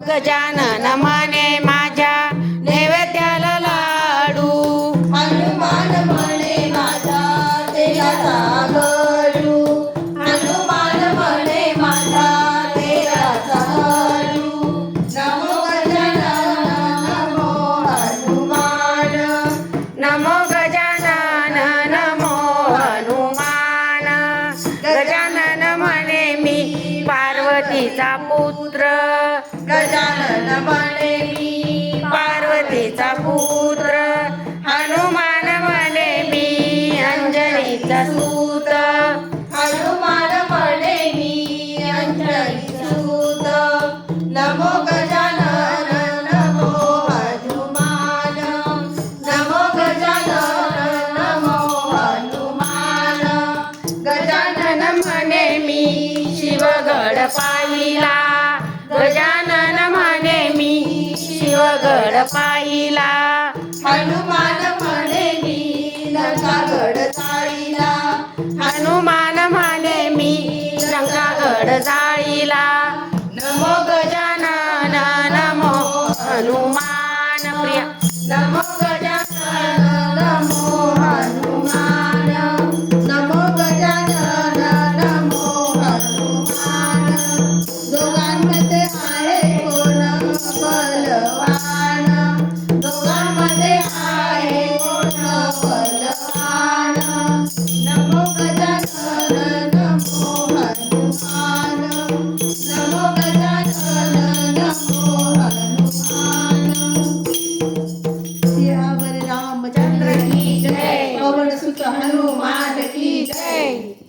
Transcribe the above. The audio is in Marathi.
गजानन म्हणे माझ्या नैवेद्याला लाडू. हनुमान म्हणे माझा तेलाचा गजानन म्हणे मी पार्वतीचा पुत्र. गजानन म्हणे मी पार्वतीचा पुत्र. गजानन म्हणे मी शिवगड पाहिला. गजानन म्हणे मी शिवगड पाहिला. हनुमान म्हणे मी लंकागड चाळीला हनुमान म्हणे मी लंकागड जाळीला. नमो गजानन नमो हनुमान. हनुमान की जय